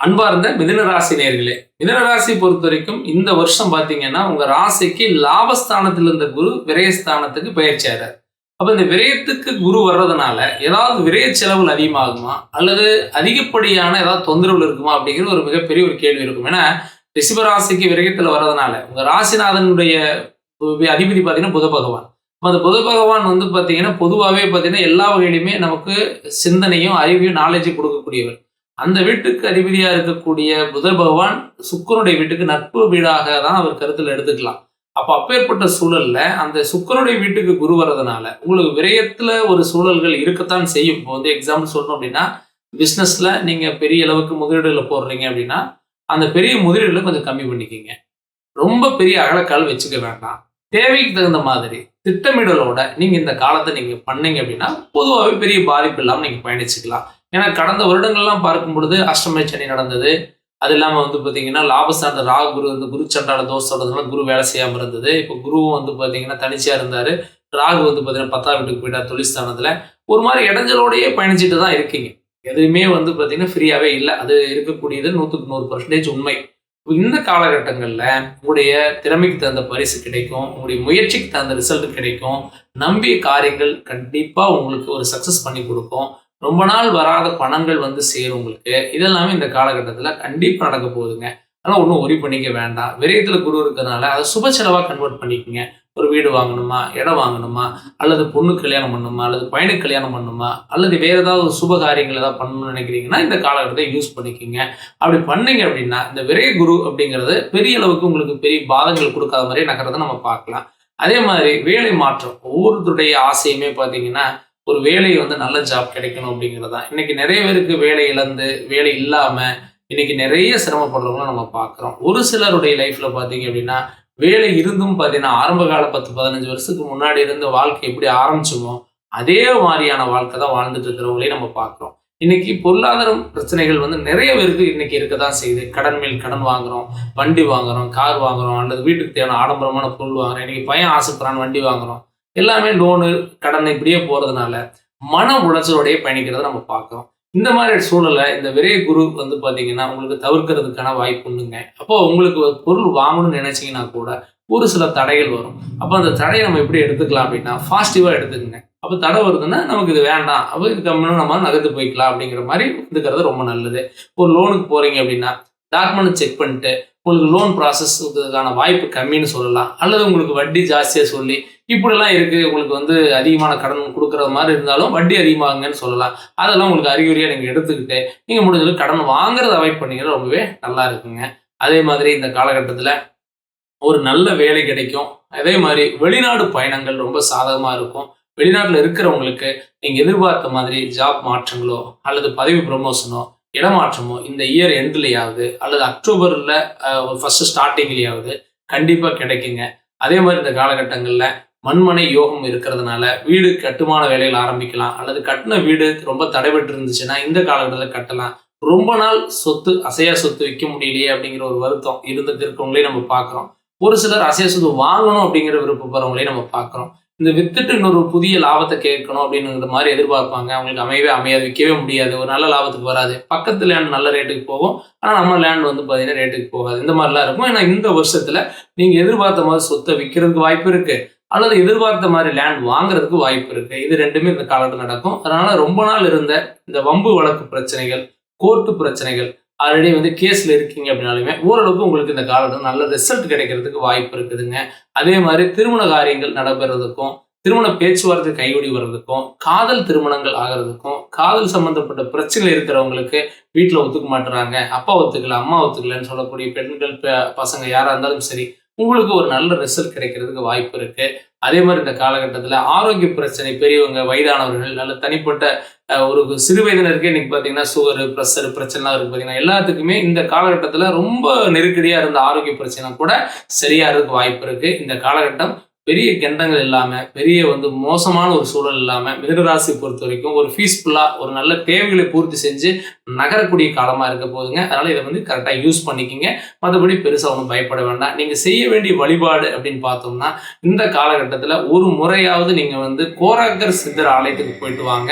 அன்பார்ந்த மிதனராசி நேர்களே மிதனராசி பொறுத்த வரைக்கும் இந்த வருஷம் பார்த்தீங்கன்னா உங்க ராசிக்கு லாபஸ்தானத்தில் இருந்த குரு விரயஸ்தானத்துக்கு பயிற்சி அப்போ இந்த விரயத்துக்கு குரு வர்றதுனால ஏதாவது விரய செலவுகள் அதிகமாகுமா? அல்லது அதிகப்படியான ஏதாவது தொந்தரவுகள் இருக்குமா? அப்படிங்கிற ஒரு மிகப்பெரிய ஒரு கேள்வி இருக்கும். ஏன்னா ரிஷபராசிக்கு விரயத்தில் வர்றதுனால உங்க ராசிநாதனுடைய அதிபதி பார்த்தீங்கன்னா புத பகவான். அந்த புத பகவான் வந்து பார்த்தீங்கன்னா பொதுவாகவே பார்த்தீங்கன்னா எல்லா வகையிலுமே நமக்கு சிந்தனையும் அறிவையும் நாலேஜும் கொடுக்கக்கூடியவர். அந்த வீட்டுக்கு அதிபதியாக இருக்கக்கூடிய புதர் பகவான் சுக்கரனுடைய வீட்டுக்கு நட்பு வீடாக தான் அவர் கருத்தில் எடுத்துக்கலாம். அப்போ அப்பேற்பட்ட சூழல்ல அந்த சுக்கரனுடைய வீட்டுக்கு குரு வர்றதுனால உங்களுக்கு விரயத்தில் ஒரு சூழல்கள் இருக்கத்தான் செய்யும். இப்போ வந்து எக்ஸாம்பிள் சொல்லணும் அப்படின்னா பிஸ்னஸில் நீங்கள் பெரிய அளவுக்கு முதலீடுகளை போடுறீங்க அப்படின்னா அந்த பெரிய முதலீடுகளை கொஞ்சம் கம்மி பண்ணிக்கிங்க. ரொம்ப பெரிய அகலக்கால் வச்சுக்க வேண்டாம். தேவைக்கு தகுந்த மாதிரி திட்டமிடலோட நீங்கள் இந்த காலத்தை நீங்கள் பண்ணீங்க அப்படின்னா பொதுவாகவே பெரிய பாதிப்பு இல்லாமல் நீங்கள் பயணிச்சுக்கலாம். ஏன்னா கடந்த வருடங்கள்லாம் பார்க்கும் பொழுது அஷ்டமி சனி நடந்தது. அது இல்லாமல் வந்து பார்த்தீங்கன்னா லாபசார்ந்த ராகு குரு வந்து குரு சண்டால தோசைனால குரு வேலை செய்யாமல் இருந்தது. இப்போ குருவும் வந்து பார்த்தீங்கன்னா தனிச்சியாக இருந்தார். ராகு வந்து பார்த்தீங்கன்னா பத்தாம் வீட்டுக்கு போயிட்டா தொழிற்ஸ்தானத்தில் ஒரு மாதிரி இடைஞ்சலோடையே பயணிச்சுட்டு தான் இருக்கீங்க. எதுவுமே வந்து பார்த்தீங்கன்னா ஃப்ரீயாகவே இல்லை. அது இருக்கக்கூடியது நூற்றுக்கு நூறு பர்சன்டேஜ் உண்மை. இந்த காலகட்டங்களில் உங்களுடைய திறமைக்கு தகுந்த பரிசு கிடைக்கும். உங்களுடைய முயற்சிக்கு தகுந்த ரிசல்ட் கிடைக்கும். நம்பிய காரியங்கள் கண்டிப்பாக உங்களுக்கு ஒரு சக்ஸஸ் பண்ணி கொடுக்கும். ரொம்ப நாள் வராத பணங்கள் வந்து சேரும் உங்களுக்கு. இதெல்லாமே இந்த காலகட்டத்தில் கண்டிப்பாக நடக்க போகுதுங்க. அதனால் ஒன்றும் ஒரி பண்ணிக்க வேண்டாம். விரயத்தில் குரு இருக்கிறதுனால அதை சுப செலவாக கன்வெர்ட் பண்ணிக்கோங்க. ஒரு வீடு வாங்கணுமா இடம் வாங்கணுமா அல்லது பொண்ணு கல்யாணம் பண்ணணுமா அல்லது பையனுக்கு கல்யாணம் பண்ணணுமா அல்லது வேற ஏதாவது ஒரு சுப காரியங்கள் ஏதாவது பண்ணணும்னு நினைக்கிறீங்கன்னா இந்த காலகட்டத்தை யூஸ் பண்ணிக்கோங்க. அப்படி பண்ணீங்க அப்படின்னா இந்த விரய குரு அப்படிங்கிறது பெரிய அளவுக்கு உங்களுக்கு பெரிய பாதங்கள் கொடுக்காத மாதிரி நகரத்தை நம்ம பார்க்கலாம். அதே மாதிரி வேலை மாற்றம். ஒவ்வொருத்தருடைய ஆசையுமே பார்த்தீங்கன்னா ஒரு வேலை வந்து நல்ல ஜாப் கிடைக்கணும் அப்படிங்கிறது தான். இன்னைக்கு நிறைய பேருக்கு வேலை இழந்து வேலை இல்லாமல் இன்னைக்கு நிறைய சிரமப்படுறவங்கள நம்ம பார்க்குறோம். ஒரு சிலருடைய லைஃப்பில் பார்த்தீங்க அப்படின்னா வேலை இருந்தும் பார்த்தீங்கன்னா ஆரம்ப கால பத்து பதினஞ்சு வருஷத்துக்கு முன்னாடி இருந்த வாழ்க்கை எப்படி ஆரம்பிச்சோமோ அதே மாதிரியான வாழ்க்கை தான் வாழ்ந்துட்டு இருக்கிறவங்களையும் நம்ம பார்க்குறோம். இன்னைக்கு பொருளாதாரம் பிரச்சனைகள் வந்து நிறைய பேருக்கு இன்னைக்கு இருக்க தான் செய்யுது. கடன் மேல் கடன் வாங்குறோம் வண்டி வாங்குறோம் கார் வாங்குறோம் அல்லது வீட்டுக்கு தேவையான ஆடம்பரமான பொருள் வாங்குறோம் இன்னைக்கு பையன் ஆசைப்படுறான்னு வண்டி வாங்குறோம். எல்லாமே லோனு கடன் இப்படியே போகிறதுனால மன உளைச்சலோடையே பயணிக்கிறத நம்ம பார்க்குறோம். இந்த மாதிரி சூழலை இந்த விரைய குரு வந்து பார்த்தீங்கன்னா உங்களுக்கு தவிர்க்கிறதுக்கான வாய்ப்பு உண்டுங்க. அப்போ உங்களுக்கு ஒரு பொருள் வாங்கணும்னு நினச்சிங்கன்னா கூட ஒரு சில தடைகள் வரும். அப்போ அந்த தடையை நம்ம எப்படி எடுத்துக்கலாம் அப்படின்னா பாசிட்டிவாக எடுத்துக்கங்க. அப்போ தடை வருதுன்னா நமக்கு இது வேண்டாம். அப்போ இது கம்மியாக நம்ம நகர்த்து போய்க்கலாம் அப்படிங்கிற மாதிரி இருக்கிறது ரொம்ப நல்லது. ஒரு லோனுக்கு போகிறீங்க அப்படின்னா டாக்குமெண்ட் செக் பண்ணிட்டு உங்களுக்கு லோன் ப்ராசஸ்க்கான வாய்ப்பு கம்மின்னு சொல்லலாம். அல்லது உங்களுக்கு வட்டி ஜாஸ்தியாக சொல்லி இப்படிலாம் இருக்குது உங்களுக்கு வந்து அதிகமான கடன் கொடுக்குற மாதிரி இருந்தாலும் வட்டி அதிகமாகுங்கன்னு சொல்லலாம். அதெல்லாம் உங்களுக்கு அறிகுறியாக நீங்கள் எடுத்துக்கிட்டு நீங்கள் முடிஞ்சளவு கடன் வாங்குறத அவாய்ட் பண்ணிக்கிறது ரொம்பவே நல்லா இருக்குங்க. அதே மாதிரி இந்த காலகட்டத்தில் ஒரு நல்ல வேலை கிடைக்கும். அதே மாதிரி வெளிநாடு பயணங்கள் ரொம்ப சாதகமாக இருக்கும். வெளிநாட்டில் இருக்கிறவங்களுக்கு நீங்கள் எதிர்பார்த்த மாதிரி ஜாப் மாற்றங்களோ அல்லது பதவி ப்ரொமோஷனோ இடமாற்றமோ இந்த இயர் எண்ட்லேயாவது அல்லது அக்டோபரில் ஃபஸ்ட்டு ஸ்டார்டிங்லேயாவது கண்டிப்பாக கிடைக்குங்க. அதே மாதிரி இந்த காலகட்டங்களில் மண்மனை யோகம் இருக்கிறதுனால வீடு கட்டுமான வேலைகள் ஆரம்பிக்கலாம் அல்லது கட்டின வீடு ரொம்ப தடைபட்டு இருந்துச்சுன்னா இந்த காலகட்டத்தில் கட்டலாம். ரொம்ப நாள் சொத்து அசையா சொத்து விற்க முடியலையே அப்படிங்கிற ஒரு வருத்தம் இருந்துட்டு இருக்கவங்களையும் நம்ம பார்க்குறோம். ஒரு சிலர் அசையா சொத்து வாங்கணும் அப்படிங்கிற விருப்பப்படுறவங்களே நம்ம பார்க்குறோம். இந்த வித்துட்டு இன்னொரு புதிய லாபத்தை கேட்கணும் அப்படிங்கிற மாதிரி எதிர்பார்ப்பாங்க. அவங்களுக்கு அமையவே அமையாது விற்கவே முடியாது. ஒரு நல்ல லாபத்துக்கு வராது. பக்கத்து லேண்ட் நல்ல ரேட்டுக்கு போகும். ஆனால் நம்ம லேண்ட் வந்து பார்த்தீங்கன்னா ரேட்டுக்கு போகாது. இந்த மாதிரிலாம் இருக்கும். ஏன்னா இந்த வருஷத்தில் நீங்கள் எதிர்பார்த்த மாதிரி சொத்தை விற்கிறதுக்கு வாய்ப்பு இருக்கு. அல்லது எதிர்பார்த்த மாதிரி லேண்ட் வாங்குறதுக்கு வாய்ப்பு இருக்கு. இது ரெண்டுமே இந்த காலத்தில் நடக்கும். அதனால ரொம்ப நாள் இருந்த இந்த வம்பு வழக்கு பிரச்சனைகள் கோர்ட்டு பிரச்சனைகள் ஆல்ரெடி வந்து கேஸில் இருக்கீங்க அப்படின்னாலுமே ஓரளவுக்கு உங்களுக்கு இந்த காலத்தில் நல்ல ரிசல்ட் கிடைக்கிறதுக்கு வாய்ப்பு இருக்குதுங்க. அதே மாதிரி திருமண காரியங்கள் நடைபெறதுக்கும் திருமண பேச்சுவார்த்தை கையொடி வர்றதுக்கும் காதல் திருமணங்கள் ஆகிறதுக்கும் காதல் சம்பந்தப்பட்ட பிரச்சனை இருக்கிறவங்களுக்கு வீட்டில் ஒத்துக்க மாட்டுறாங்க அப்பா ஒத்துக்கல அம்மா ஒத்துக்கலன்னு சொல்லக்கூடிய பெண்கள் பசங்க யாராக இருந்தாலும் சரி உங்களுக்கு ஒரு நல்ல ரிசல்ட் கிடைக்கிறதுக்கு வாய்ப்பு இருக்கு. அதே மாதிரி இந்த காலகட்டத்தில் ஆரோக்கிய பிரச்சனை பெரியவங்க வயதானவர்கள் நல்ல தனிப்பட்ட ஒரு சிறு வயதினருக்கு இன்னைக்கு பார்த்தீங்கன்னா சுகரு ப்ரெஷர் பிரச்சனைலாம் இருக்குது பார்த்தீங்கன்னா எல்லாத்துக்குமே இந்த காலகட்டத்தில் ரொம்ப நெருக்கடியாக இருந்த ஆரோக்கிய பிரச்சனை கூட சரியாகிறதுக்கு வாய்ப்பு இருக்குது இந்த காலகட்டம் பெரிய கெண்டங்கள் இல்லாமல் பெரிய வந்து மோசமான ஒரு சூழல் இல்லாமல் மிதனராசி பொறுத்த வரைக்கும் ஒரு பீஸ்ஃபுல்லாக ஒரு நல்ல தேவைகளை பூர்த்தி செஞ்சு நகரக்கூடிய காலமாக இருக்க போகுதுங்க. அதனால் இதை வந்து கரெக்டாக யூஸ் பண்ணிக்கிங்க. மற்றபடி பெருசாக ஒன்றும் பயப்பட வேண்டாம். நீங்கள் செய்ய வேண்டிய வழிபாடு அப்படின்னு பார்த்தோம்னா இந்த காலகட்டத்தில் ஒரு முறையாவது நீங்கள் வந்து கோராக்கர் சித்தர் ஆலயத்துக்கு போயிட்டு வாங்க.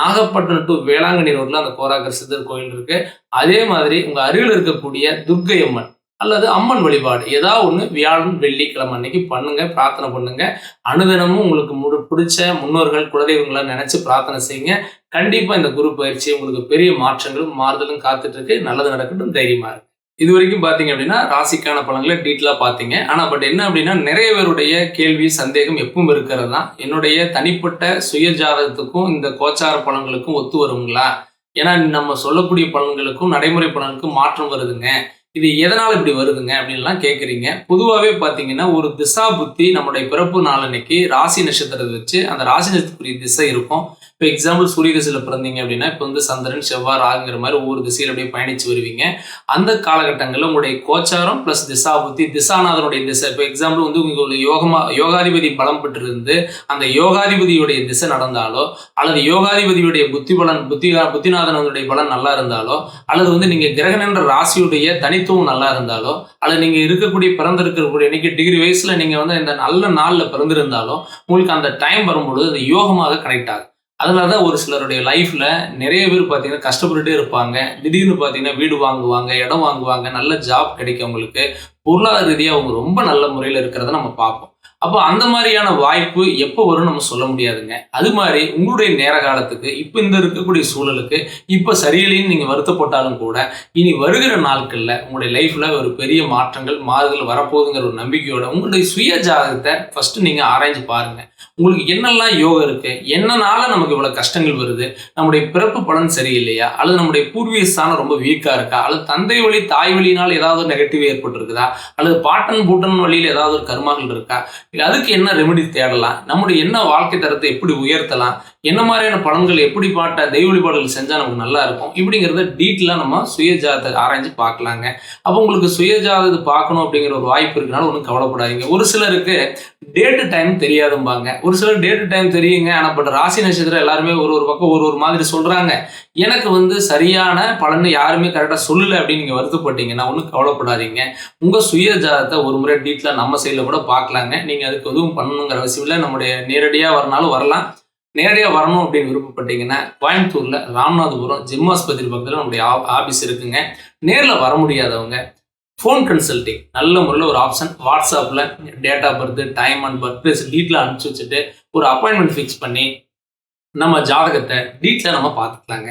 நாகப்பட்டினம் டு வேளாங்கண்ணி ரோட்டில் அந்த கோராக்கர் சித்தர் கோயில் இருக்குது அதே மாதிரி உங்கள் அருகில் இருக்கக்கூடிய துர்க்கை அம்மன் அல்லது அம்மன் வழிபாடு. ஏதாவது ஒன்று வியாழன் வெள்ளிக்கிழமை அன்னைக்கு பண்ணுங்க பிரார்த்தனை பண்ணுங்க. அனுதினமும் உங்களுக்கு முடி பிடிச்ச முன்னோர்கள் குலதெய்வங்களை நினைச்சு பிரார்த்தனை செய்யுங்க. கண்டிப்பா இந்த குரு பயிற்சி உங்களுக்கு பெரிய மாற்றங்களும் மாறுதலும் காத்துட்டு இருக்கு நல்லது நடக்கட்டும் தைரியமா இருக்கு. இது வரைக்கும் பார்த்தீங்க அப்படின்னா ராசிக்கான பலன்களை டீட்டெயிலாக பார்த்தீங்க ஆனால் பட் என்ன அப்படின்னா நிறைய பேருடைய கேள்வி சந்தேகம் எப்பவும் இருக்கிறது தான். என்னுடைய தனிப்பட்ட சுய ஜாதகத்துக்கும் இந்த கோச்சார பலன்களுக்கும் ஒத்து வருங்களா? ஏன்னா நம்ம சொல்லக்கூடிய பலன்களுக்கும் நடைமுறை பலனுக்கும் மாற்றம் வருதுங்க. இது எதனால் இப்படி வருதுங்க அப்படின்லாம் கேட்குறீங்க பொதுவாகவே பார்த்தீங்கன்னா ஒரு திசா புத்தி நம்முடைய பிறப்பு நாளன்னைக்கு ராசி நட்சத்திரத்தை வச்சு அந்த ராசி நட்சத்திரத்துக்குரிய திசை இருக்கும். இப்போ எக்ஸாம்பிள் சூரிய திசையில் பிறந்தீங்க அப்படின்னா இப்போ வந்து சந்திரன் செவ்வாய் ராகுங்கிற மாதிரி ஒவ்வொரு திசையில் அப்படியே பயணித்து வருவீங்க. அந்த காலகட்டங்களில் உங்களுடைய கோச்சாரம் ப்ளஸ் திசா புத்தி திசாநாதனுடைய திசை. இப்போ எக்ஸாம்பிள் வந்து உங்களுக்கு யோகமா யோகாதிபதி பலம் பெற்றிருந்து அந்த யோகாதிபதியுடைய திசை நடந்தாலோ அல்லது யோகாதிபதியுடைய புத்தி பலன் புத்தி புத்திநாதனுடைய பலன் நல்லா இருந்தாலோ அல்லது வந்து நீங்கள் கிரகன் என்ற ராசியுடைய தனித்துவம் நல்லா இருந்தாலோ அல்லது நீங்கள் இருக்கக்கூடிய பிறந்திருக்கக்கூடிய இன்னைக்கு டிகிரி வயசில் நீங்கள் வந்து இந்த நல்ல நாளில் பிறந்திருந்தாலும் உங்களுக்கு அந்த டைம் வரும்பொழுது அது யோகமாக கனெக்ட் ஆகும். அதனால தான் ஒரு சிலருடைய லைஃப்ல நிறைய பேர் பார்த்தீங்கன்னா கஷ்டப்பட்டுட்டே இருப்பாங்க. திடீர்னு பார்த்தீங்கன்னா வீடு வாங்குவாங்க இடம் வாங்குவாங்க நல்ல ஜாப் கிடைக்கும் அவங்களுக்கு பொருளாதார ரீதியாக அவங்க ரொம்ப நல்ல முறையில் இருக்கிறத நம்ம பார்ப்போம். அப்போ அந்த மாதிரியான வாய்ப்பு எப்போ வரும் நம்ம சொல்ல முடியாதுங்க. அது மாதிரி உங்களுடைய நேர காலத்துக்கு இப்போ இந்த இருக்கக்கூடிய சூழலுக்கு இப்போ சரியில்லைன்னு நீங்கள் வருத்தப்பட்டாலும் கூட இனி வருகிற நாட்களில் உங்களுடைய லைஃப்பில் ஒரு பெரிய மாற்றங்கள் மாறுதல் வரப்போகுதுங்கிற ஒரு நம்பிக்கையோட உங்களுடைய சுய ஜாதகத்தை ஃபஸ்ட்டு நீங்கள் ஆராய்ஞ்சு பாருங்கள் உங்களுக்கு என்னெல்லாம் யோகம் இருக்கு? என்னனால நமக்கு இவ்வளவு கஷ்டங்கள் வருது? நம்முடைய பிறப்பு பலன் சரியில்லையா? அல்லது நம்முடைய பூர்வீக ஸ்தானம் ரொம்ப வீக்கா இருக்கா? அல்லது தந்தை வழி தாய் வழியினால் ஏதாவது ஒரு நெகட்டிவ் ஏற்பட்டுருக்குதா? அல்லது பாட்டன் பூட்டன் வழியில் ஏதாவது ஒரு கர்மாக்கள் இருக்கா? இல்லை அதுக்கு என்ன ரெமெடி தேடலாம்? நம்முடைய என்ன வாழ்க்கை தரத்தை எப்படி உயர்த்தலாம்? என்ன மாதிரியான பலன்கள் எப்படி பாட்ட தெய்வ வழிபாடுகள் செஞ்சால் நமக்கு நல்லா இருக்கும் இப்படிங்கிறத டீட்டெயிலாக நம்ம சுயஜாதத்தை ஆராய்ஞ்சு பார்க்கலாங்க. அப்போ உங்களுக்கு சுயஜாதகத்தை பார்க்கணும் அப்படிங்கிற ஒரு வாய்ப்பு இருக்கனால ஒன்றும் கவலைப்படாதீங்க. ஒரு சிலருக்கு டேட்டு டைம் தெரியாதும்பாங்க. ஒரு சிலர் டேட்டு டைம் தெரியுங்க. ஆனால் பட் ராசி நட்சத்திரம் எல்லாருமே ஒரு ஒரு பக்கம் ஒரு ஒரு மாதிரி சொல்கிறாங்க எனக்கு வந்து சரியான பலன் யாருமே கரெக்டாக சொல்லலை அப்படின்னு நீங்கள் வருத்தப்பட்டீங்கன்னா ஒன்றும் கவலைப்படாதீங்க. உங்கள் சுயஜாதத்தை ஒரு முறை டீட்டெயிலாக நம்ம சைடில் கூட பார்க்கலாங்க. நீங்கள் அதுக்கு எதுவும் பண்ணணுங்கிற அவசியம் இல்லை. நம்முடைய நேரடியாக வரனாலும் வரலாம். நேரடியாக வரணும் அப்படின்னு விருப்பப்பட்டீங்கன்னா கோயம்புத்தூரில் ராமநாதபுரம் ஜிம்மாஸ்பத்திரி பக்கத்தில் நம்முடைய ஆஃபீஸ் இருக்குங்க. நேரில் வர முடியாதவங்க ஃபோன் கன்சல்டிங் நல்ல முறையில் ஒரு ஆப்ஷன் வாட்ஸ்அப்பில் date of birth time and birth place detail அனுப்பிச்சி வச்சுட்டு ஒரு அப்பாயின்மெண்ட் ஃபிக்ஸ் பண்ணி நம்ம ஜாதகத்தை டீட்டெயிலாக நம்ம பார்த்துக்கலாங்க.